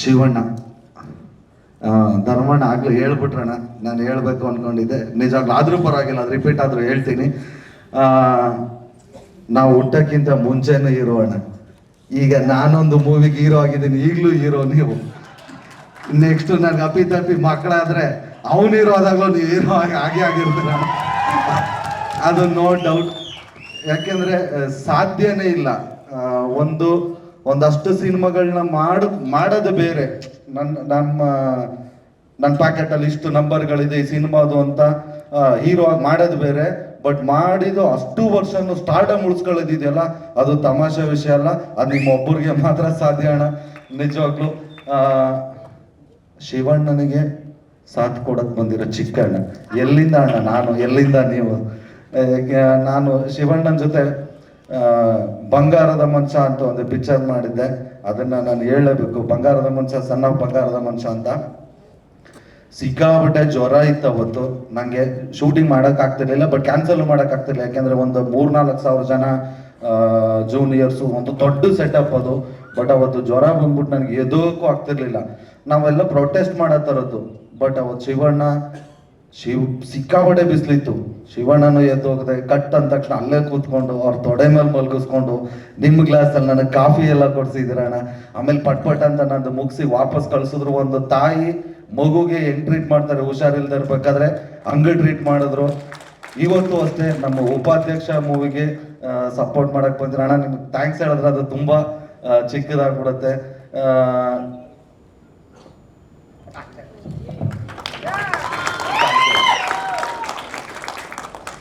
ಶಿವಣ್ಣ. ಧರ್ಮಣ್ಣ ಆಗ್ಲೂ ಹೇಳ್ಬಿಟ್ರಣ್ಣ. ನಾನು ಹೇಳ್ಬೇಕು ಅನ್ಕೊಂಡಿದ್ದೆ. ನಿಜವಾಗ್ಲೂ ಆದರೂ ಪರವಾಗಿಲ್ಲ, ಅದು ರಿಪೀಟ್ ಆದರೂ ಹೇಳ್ತೀನಿ. ನಾವು ಹುಟ್ಟಕ್ಕಿಂತ ಮುಂಚೆನೇ ಹೀರೋ ಅಣ್ಣ. ಈಗ ನಾನೊಂದು ಮೂವಿಗೆ ಹೀರೋ ಆಗಿದ್ದೀನಿ. ಈಗಲೂ ಹೀರೋ ನೀವು. ನೆಕ್ಸ್ಟ್ ನನಗೆ ಅಪ್ಪಿ ತಪ್ಪಿ ಮಕ್ಕಳಾದ್ರೆ ಅವನು ಹೀರೋ ಆದಾಗಲೂ ನೀವು ಹೀರೋ ಆಗಿ ಆಗೇ ಆಗಿರ್ತೀರ. ಅದು ನೋ ಡೌಟ್ ಯಾಕೆಂದ್ರೆ ಸಾಧ್ಯನೇ ಇಲ್ಲ. ಒಂದು ಒಂದಷ್ಟು ಸಿನಿಮಾಗಳನ್ನ ಮಾಡ, ಮಾಡೋದು ಬೇರೆ. ನನ್ನ ನಮ್ಮ ನನ್ನ ಪ್ಯಾಕೆಟಲ್ಲಿ ಇಷ್ಟು ನಂಬರ್ಗಳಿದೆ ಈ ಸಿನಿಮಾದು ಅಂತ ಹೀರೋ ಆಗಿ ಮಾಡೋದು ಬೇರೆ. ಬಟ್ ಮಾಡಿದ್ದು ಅಷ್ಟು ವರ್ಷನು ಸ್ಟಾರ್ಡಮ್ ಉಳಿಸ್ಕೊಳ್ಳೋದಿದೆಯಲ್ಲ, ಅದು ತಮಾಷೆ ವಿಷಯ ಅಲ್ಲ, ಅದು ನಿಮ್ಮ ಒಬ್ಬರಿಗೆ ಮಾತ್ರ ಸಾಧ್ಯ ಅಣ್ಣ. ನಿಜವಾಗ್ಲು ಶಿವಣ್ಣನಿಗೆ ಸಾಥ್ ಕೊಡಕ್ ಬಂದಿರೋ ಚಿಕ್ಕಣ್ಣ. ಎಲ್ಲಿಂದ ಅಣ್ಣ? ನಾನು, ಎಲ್ಲಿಂದ ನೀವು? ನಾನು ಶಿವಣ್ಣನ ಜೊತೆ ಬಂಗಾರದ ಮಂಚ ಅಂತ ಒಂದು ಪಿಕ್ಚರ್ ಮಾಡಿದ್ದೆ. ಅದನ್ನ ನಾನು ಹೇಳಬೇಕು. ಬಂಗಾರದ ಮಂಚ ಸಣ್ಣ ಬಂಗಾರದ ಮಂಚ ಅಂತ. ಸಿಕ್ಕಾಪಟ್ಟೆ ಜ್ವರ ಇತ್ತು ಅವತ್ತು. ನಂಗೆ ಶೂಟಿಂಗ್ ಮಾಡಕ್ ಆಗ್ತಿರ್ಲಿಲ್ಲ ಬಟ್ ಕ್ಯಾನ್ಸಲ್ ಮಾಡಕ್ ಆಗ್ತಿರ್ಲಿಲ್ಲ. ಯಾಕೆಂದ್ರೆ ಒಂದು ಮೂರ್ನಾಲ್ಕು ಸಾವಿರ ಜನ ಜೂನಿಯರ್ಸು ಒಂದು ದೊಡ್ಡ ಸೆಟಪ್ ಅದು. ಬಟ್ ಅವತ್ತು ಜ್ವರ ಬಂದ್ಬಿಟ್ಟು ನನಗೆ ಎದಕ್ಕೂ ಆಗ್ತಿರ್ಲಿಲ್ಲ. ನಾವೆಲ್ಲ ಪ್ರೊಟೆಸ್ಟ್ ಮಾಡತ್ತರದ್ದು ಬಟ್ ಅವತ್ತು ಶಿವಣ್ಣ ಶಿವ್ ಸಿಕ್ಕಾಪಟ್ಟೆ ಬಿಸಿಲಿತ್ತು. ಶಿವಣ್ಣನು ಎದ್ದು ಹೋಗದೆ ಕಟ್ ಅಂದ ತಕ್ಷಣ ಅಲ್ಲೇ ಕೂತ್ಕೊಂಡು ಅವ್ರ ತೊಡೆ ಮೇಲೆ ಮಲ್ಗಿಸ್ಕೊಂಡು ನಿಮ್ಮ ಗ್ಲಾಸಲ್ಲಿ ನನಗೆ ಕಾಫಿ ಎಲ್ಲ ಕೊಡ್ಸಿದ್ರಣ್ಣ ಆಮೇಲೆ ಪಟ್ ಪಟ್ ಅಂತ ನಂದು ಮುಗಿಸಿ ವಾಪಸ್ ಕಳ್ಸಿದ್ರು ಒಂದು ತಾಯಿ ಮಗುಗೆ ಹೆಂಗ್ ಟ್ರೀಟ್ ಮಾಡ್ತಾರೆ ಹುಷಾರಿಲ್ದೆ ಇರ್ಬೇಕಾದ್ರೆ ಹಂಗೆ ಟ್ರೀಟ್ ಮಾಡಿದ್ರು. ಇವತ್ತು ಅಷ್ಟೇ ನಮ್ಮ ಉಪಾಧ್ಯಕ್ಷ ಮೂವಿಗೆ ಸಪೋರ್ಟ್ ಮಾಡಕ್ ಬಂದ್ರೆ. ಅಣ್ಣ, ನಿಮ್ಗೆ ಥ್ಯಾಂಕ್ಸ್ ಹೇಳಿದ್ರೆ ಅದು ತುಂಬಾ ಚಿಕ್ಕದಾಗ್ಬಿಡುತ್ತೆ.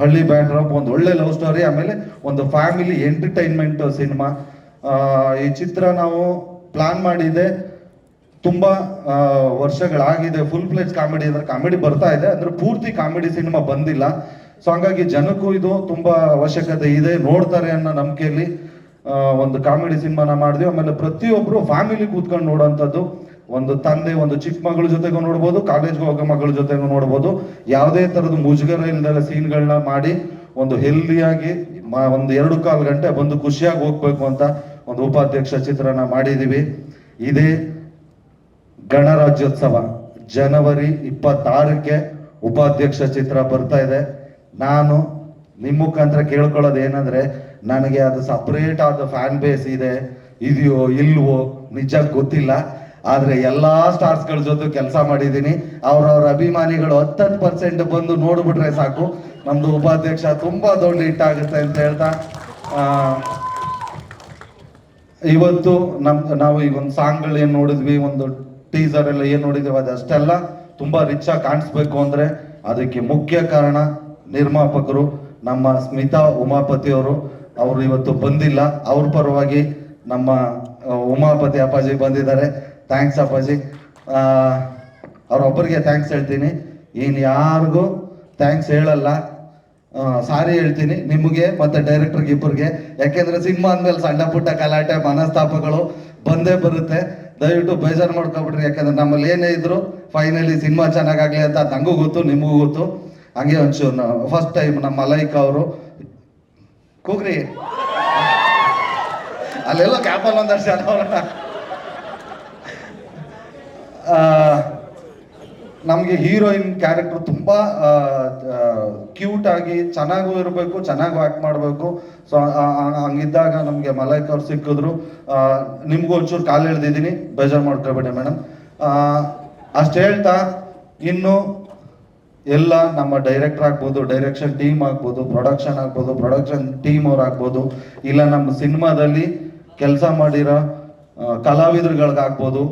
ಹಳ್ಳಿ ಬ್ಯಾಕ್ಡ್ರಾಪ್ ಒಂದು ಒಳ್ಳೆ ಲವ್ ಸ್ಟೋರಿ ಆಮೇಲೆ ಒಂದು ಫ್ಯಾಮಿಲಿ ಎಂಟರ್ಟೈನ್ಮೆಂಟ್ ಸಿನಿಮಾ ಈ ಚಿತ್ರ ನಾವು ಪ್ಲಾನ್ ಮಾಡಿದೆ. ತುಂಬಾ ವರ್ಷಗಳಾಗಿದೆ. ಫುಲ್ ಪ್ಲೇಜ್ ಕಾಮಿಡಿ ಅಂದ್ರೆ ಕಾಮಿಡಿ ಬರ್ತಾ ಇದೆ. ಅಂದ್ರೆ ಪೂರ್ತಿ ಕಾಮಿಡಿ ಸಿನಿಮಾ ಬಂದಿಲ್ಲ. ಸೊ ಹಂಗಾಗಿ ಜನಕ್ಕೂ ಇದು ತುಂಬಾ ಅವಶ್ಯಕತೆ ಇದೆ. ನೋಡ್ತಾರೆ ಅನ್ನೋ ನಂಬಿಕೆಯಲ್ಲಿ ಒಂದು ಕಾಮಿಡಿ ಸಿನಿಮಾನ ಮಾಡಿದ್ವಿ. ಆಮೇಲೆ ಪ್ರತಿಯೊಬ್ಬರು ಫ್ಯಾಮಿಲಿ ಕೂತ್ಕೊಂಡು ನೋಡೋಂಥದ್ದು. ಒಂದು ತಂದೆ, ಒಂದು ಚಿಕ್ಕ ಮಗಳ ಜೊತೆಗೂ ನೋಡ್ಬೋದು ಕಾಲೇಜ್ಗೆ ಹೋಗೋ ಮಗಳ ಜೊತೆಗೂ ನೋಡ್ಬೋದು. ಯಾವುದೇ ತರದ ಮುಜುಗರ ಇಲ್ದಲ್ಲ ಸೀನ್ಗಳನ್ನ ಮಾಡಿ ಒಂದು ಹೆಲ್ದಿಯಾಗಿ ಒಂದು ಎರಡು ಕಾಲು ಗಂಟೆ ಬಂದು ಖುಷಿಯಾಗಿ ಹೋಗ್ಬೇಕು ಅಂತ ಒಂದು ಉಪಾಧ್ಯಕ್ಷ ಚಿತ್ರನ ಮಾಡಿದೀವಿ. ಇದೇ ಗಣರಾಜ್ಯೋತ್ಸವ ಜನವರಿ ಇಪ್ಪತ್ತಾರಕ್ಕೆ ಉಪಾಧ್ಯಕ್ಷ ಚಿತ್ರ ಬರ್ತಾ ಇದೆ. ನಾನು ನಿಮ್ಮ ಮುಖಾಂತರ ಕೇಳ್ಕೊಳ್ಳೋದು ಏನಂದ್ರೆ, ನನಗೆ ಅದು ಸಪ್ರೇಟ್ ಆದ ಫ್ಯಾನ್ ಬೇಸ್ ಇದೆ. ಇದೆಯೋ, ಇಲ್ವೋ, ನಿಜ ಗೊತ್ತಿಲ್ಲ. ಆದ್ರೆ ಎಲ್ಲಾ ಸ್ಟಾರ್ಸ್ಗಳ ಜೊತೆ ಕೆಲಸ ಮಾಡಿದ್ದೀನಿ. ಅವ್ರವ್ರ ಅಭಿಮಾನಿಗಳು ಹತ್ತತ್ತು ಪರ್ಸೆಂಟ್ ಬಂದು ನೋಡ್ಬಿಟ್ರೆ ಸಾಕು. ನಮ್ದು ಉಪಾಧ್ಯಕ್ಷ ತುಂಬಾ ದೊಡ್ಡ ಹಿಟ್ ಆಗುತ್ತೆ ಅಂತ ಹೇಳ್ತಾ ಇವತ್ತು ನಮ್, ನಾವು ಈಗ ಒಂದು ಸಾಂಗ್ಗಳು ಏನ್ ನೋಡಿದ್ವಿ, ಒಂದು ಟೀಸರ್ ಎಲ್ಲ ಏನ್ ನೋಡಿದ್ವಿ ಅದಷ್ಟೆಲ್ಲ ತುಂಬಾ ರಿಚ್ ಆಗಿ ಕಾಣಿಸ್ಬೇಕು ಅಂದ್ರೆ ಅದಕ್ಕೆ ಮುಖ್ಯ ಕಾರಣ ನಿರ್ಮಾಪಕರು ನಮ್ಮ ಸ್ಮಿತಾ ಉಮಾಪತಿ ಅವರು. ಅವರು ಇವತ್ತು ಬಂದಿಲ್ಲ. ಅವ್ರ ಪರವಾಗಿ ನಮ್ಮ ಉಮಾಪತಿ ಅಪ್ಪಾಜಿ ಬಂದಿದ್ದಾರೆ. ಥ್ಯಾಂಕ್ಸ್ ಅಪ್ಪಾಜಿ. ಅವ್ರೊಬ್ಬರಿಗೆ ಥ್ಯಾಂಕ್ಸ್ ಹೇಳ್ತೀನಿ. ಏನು ಯಾರಿಗೂ ಥ್ಯಾಂಕ್ಸ್ ಹೇಳಲ್ಲ. ಸಾರಿ ಹೇಳ್ತೀನಿ. ನಿಮಗೆ ಮತ್ತು ಡೈರೆಕ್ಟರ್ಗೆ ಇಬ್ಬರಿಗೆ. ಯಾಕೆಂದರೆ ಸಿನಿಮಾ ಅಂದಮೇಲೆ ಸಣ್ಣ ಪುಟ್ಟ ಕಲಾಟೆ ಮನಸ್ತಾಪಗಳು ಬಂದೇ ಬರುತ್ತೆ. ದಯವಿಟ್ಟು ಬೇಜಾರು ಮಾಡ್ಕೊಬಿಟ್ರಿ ಯಾಕಂದ್ರೆ ನಮ್ಮಲ್ಲಿ ಏನೇ ಇದ್ರು ಫೈನಲಿ ಸಿನಿಮಾ ಚೆನ್ನಾಗಾಗಲಿ ಅಂತ ನನಗೂ ನಂಗೂ ಗೊತ್ತು, ನಿಮಗೂ ಗೊತ್ತು. ಹಂಗೆ ಒಂಚೂರು ಫಸ್ಟ್ ಟೈಮ್ ನಮ್ಮ ಮಲೈಕ್ ಅವರು. ಕೂಗ್ರಿ. ಅಲ್ಲೆಲ್ಲ ಕ್ಯಾಪಲ್ ಒಂದಷ್ಟು ಜನ ನಮಗೆ ಹೀರೋಯಿನ್ ಕ್ಯಾರೆಕ್ಟರ್ ತುಂಬ ಕ್ಯೂಟ್ ಆಗಿ ಚೆನ್ನಾಗೂ ಇರಬೇಕು, ಚೆನ್ನಾಗೂ ಆ್ಯಕ್ಟ್ ಮಾಡಬೇಕು. ಸೊ ಹಂಗಿದ್ದಾಗ ನಮಗೆ ಮಲೈಕ್ ಅವ್ರು ಸಿಕ್ಕಿದ್ರು. ನಿಮಗೂ ಒಂಚೂರು ಕಾಲು ಎಳ್ದಿದ್ದೀನಿ ಬೇಜಾರು ಮಾಡ್ಕೋಬೇಡಿ ಮೇಡಮ್. ಅಷ್ಟು ಹೇಳ್ತಾ, ಇನ್ನು ಎಲ್ಲ ನಮ್ಮ ಡೈರೆಕ್ಟರ್ ಆಗ್ಬೋದು ಡೈರೆಕ್ಷನ್ ಟೀಮ್ ಆಗ್ಬೋದು ಪ್ರೊಡಕ್ಷನ್ ಆಗ್ಬೋದು ಪ್ರೊಡಕ್ಷನ್ ಟೀಮ್ ಅವ್ರು ಆಗ್ಬೋದು, ಇಲ್ಲ ನಮ್ಮ ಸಿನಿಮಾದಲ್ಲಿ ಕೆಲಸ ಮಾಡಿರೋ ಕಲಾವಿದರುಗಳಿಗಾಗ್ಬೋದು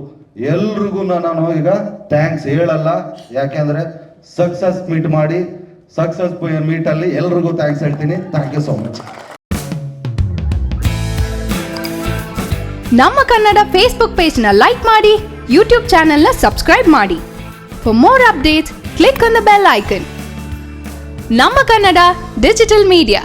ಎಲ್ರಿಗೂ ನಾನು ಈಗ ಥ್ಯಾಂಕ್ಸ್ ಹೇಳಲ್ಲ. ಯಾಕೆಂದ್ರೆ ಸಕ್ಸಸ್ ಮೀಟ್ ಮಾಡಿ ಸಕ್ಸಸ್ ಮೀಟ್ ಅಲ್ಲಿ ಎಲ್ರಿಗೂ ಥ್ಯಾಂಕ್ಸ್ ಹೇಳ್ತೀನಿ. ಥ್ಯಾಂಕ್ ಯು ಸೋ ಮಚ್ ನಮ್ಮ ಕನ್ನಡ ಫೇಸ್ಬುಕ್ ಪೇಜ್ನ ಲೈಕ್ ಮಾಡಿ ಯೂಟ್ಯೂಬ್ ಚಾನೆಲ್ನ ಸಬ್ಸ್ಕ್ರೈಬ್ ಮಾಡಿ. For more updates click on the bell icon ನಮ್ಮ ಕನ್ನಡ ಡಿಜಿಟಲ್ ಮೀಡಿಯಾ